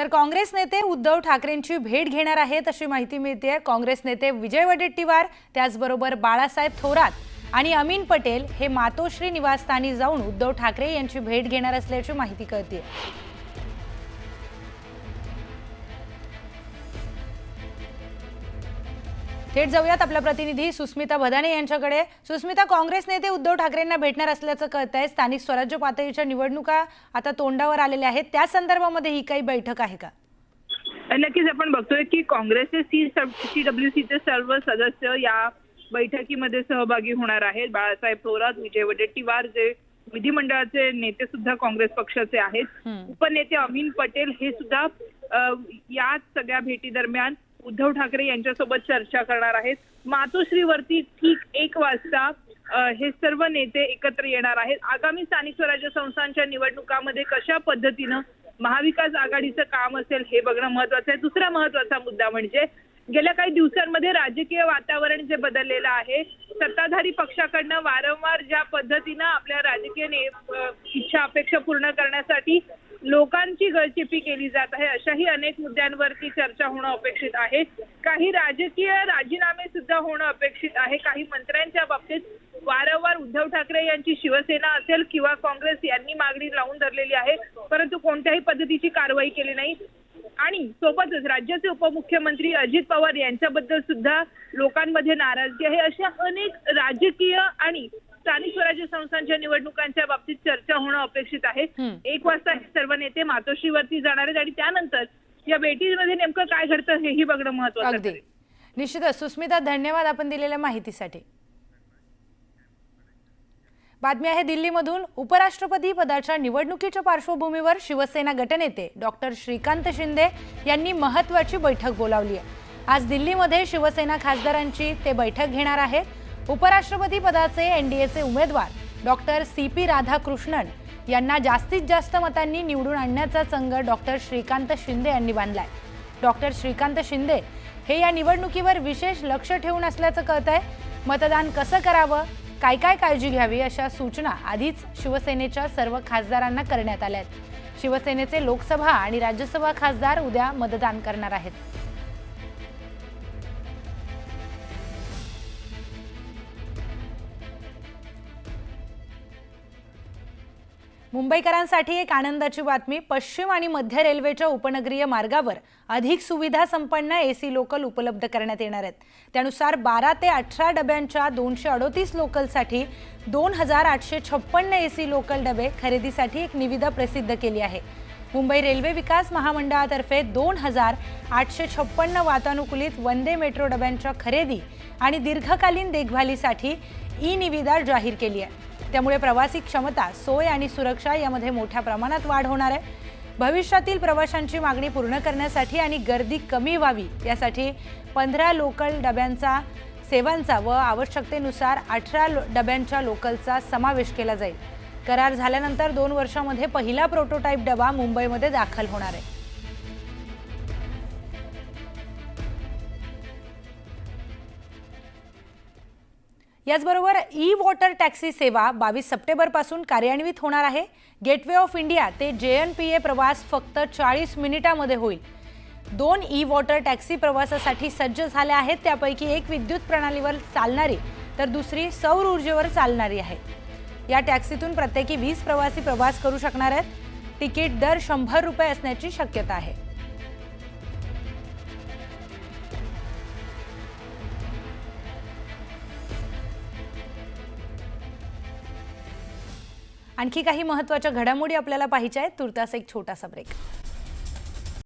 तर काँग्रेस नेते उद्धव ठाकरेंची भेट घेणार आहेत अशी माहिती मिळते काँग्रेस नेते विजय वडेट्टीवार त्याचबरोबर बाळासाहेब थोरात आणि अमीन पटेल हे मातोश्री निवासस्थानी जाऊन उद्धव ठाकरे यांची भेट घेणार असल्याची माहिती कळते थेट जाऊयात आपल्या प्रतिनिधी सुस्मिता भदाने यांच्याकडे. सुस्मिता काँग्रेस नेते उद्धव ठाकरेंना भेटणार असल्याचं कळत आहे स्थानिक स्वराज्य पातळीच्या निवडणुका आता तोंडावर आलेल्या आहेत. त्या संदर्भामध्ये ही काही बैठक आहे का? नक्कीच आपण बघतोय की काँग्रेसचे सी सीडब्ल्यूसीचे सर्व सदस्य या बैठकीमध्ये सहभागी होणार आहेत. बाळासाहेब थोरात विजय वडेट्टीवार जे विधिमंडळाचे नेते सुद्धा काँग्रेस पक्षाचे आहेत. उपनेते अमीन पटेल हे सुद्धा याच सगळ्या भेटी दरम्यान उद्धव ठाकरे यांच्यासोबत चर्चा करणार आहेत. मातोश्रीवरती ठीक एक वाजता हे सर्व नेते एकत्र येणार आहेत. आगामी स्थानिक स्वराज्य संस्थांच्या निवडणुकामध्ये कशा पद्धतीनं महाविकास आघाडीचं काम असेल हे बघणं महत्वाचं आहे. दुसरा महत्त्वाचा मुद्दा म्हणजे गेल्या काही दिवसांमध्ये राजकीय वातावरण जे बदललेलं आहे सत्ताधारी पक्षाकडनं वारंवार ज्या पद्धतीनं आपल्या राजकीय इच्छा अपेक्षा पूर्ण करण्यासाठी लोकांची गळचेपी केली जात आहे. अशाही अनेक मुद्द्यांवरती चर्चा होणं अपेक्षित आहे. काही राजकीय राजीनामे सुद्धा होणं अपेक्षित आहे. काही मंत्र्यांच्या बाबतीत वारंवार उद्धव ठाकरे यांची शिवसेना असेल किंवा काँग्रेस यांनी मागणी लावून धरलेली आहे. परंतु कोणत्याही पद्धतीची कारवाई केली नाही. आणि सोबतच राज्याचे उपमुख्यमंत्री अजित पवार यांच्याबद्दल सुद्धा लोकांमध्ये नाराजगी आहे. अशा अनेक राजकीय आणि स्थानिक स्वराज्य संस्थांच्या निवडणुकांच्या बाबतीत चर्चा होणं अपेक्षित आहे. एक वाजता हे सर्व नेते मातोश्रीवरती जाणार आहेत आणि त्यानंतर या भेटीमध्ये नेमकं काय घडतं हेही बघणं महत्वाचं आहे निश्चितच. सुस्मिता धन्यवाद आपण दिलेल्या माहितीसाठी. बातमी आहे दिल्लीमधून. उपराष्ट्रपती पदाच्या निवडणुकीच्या पार्श्वभूमीवर शिवसेना गटनेते डॉक्टर श्रीकांत शिंदे यांनी महत्वाची बैठक बोलावली आहे. आज दिल्लीमध्ये शिवसेना खासदारांची ते बैठक घेणार आहेत उपराष्ट्रपती पदाचे एनडीएचे उमेदवार डॉक्टर सी पी राधाकृष्णन यांना जास्तीत जास्त मतांनी निवडून आणण्याचा चंग डॉक्टर श्रीकांत शिंदे यांनी बांधलाय. डॉक्टर श्रीकांत शिंदे हे या निवडणुकीवर विशेष लक्ष ठेवून असल्याचं कळत आहे मतदान कसं करावं काय काय काळजी घ्यावी अशा सूचना आधीच शिवसेनेच्या सर्व खासदारांना करण्यात आल्या आहेत शिवसेनेचे लोकसभा आणि राज्यसभा खासदार उद्या मतदान करणार आहेत. मुंबईकरांसाठी एक आनंदाची बातमी पश्चिम आणि मध्य रेल्वेच्या उपनगरीय मार्गावर अधिक सुविधा संपन्न एसी लोकल उपलब्ध करण्यात येणार आहेत. त्यानुसार बारा ते अठरा डब्यांच्या दोनशे अडोतीस लोकलसाठी दोन हजार आठशे छप्पन्न एसी लोकल डबे खरेदीसाठी एक निविदा प्रसिद्ध केली आहे. मुंबई रेल्वे विकास महामंडळातर्फे दोन हजार आठशे छप्पन्न वातानुकूलित वंदे मेट्रो डब्यांच्या खरेदी आणि दीर्घकालीन देखभालीसाठी ई निविदा जाहीर केली आहे. त्यामुळे प्रवासी क्षमता सोय आणि सुरक्षा यामध्ये मोठ्या प्रमाणात वाढ होणार आहे. भविष्यातील प्रवाशांची मागणी पूर्ण करण्यासाठी आणि गर्दी कमी व्हावी यासाठी पंधरा लोकल डब्यांचा सेवांचा व आवश्यकतेनुसार अठरा लो- डब्यांच्या लोकलचा समावेश केला जाईल. करार झाल्यानंतर दोन वर्षामध्ये पहिला प्रोटोटाईप डबा मुंबईमध्ये दाखल होणार आहे. याचबरोबर ई वॉटर टॅक्सी सेवा बावीस सप्टेंबरपासून कार्यान्वित होणार आहे. गेटवे ऑफ इंडिया ते जे एन पी ए प्रवास फक्त चाळीस मिनिटामध्ये होईल. दोन ई वॉटर टॅक्सी प्रवासासाठी सज्ज झाल्या आहेत. त्यापैकी एक विद्युत प्रणालीवर चालणारी तर दुसरी सौर ऊर्जेवर चालणारी आहे. या टॅक्सीतून प्रत्येकी वीस प्रवासी प्रवास करू शकणार आहेत. तिकीट दर शंभर रुपये असण्याची शक्यता आहे. आणखी काही महत्त्वाच्या घडामोडी आपल्याला पाहिजे आहेत. तुर्तास एक छोटासा ब्रेक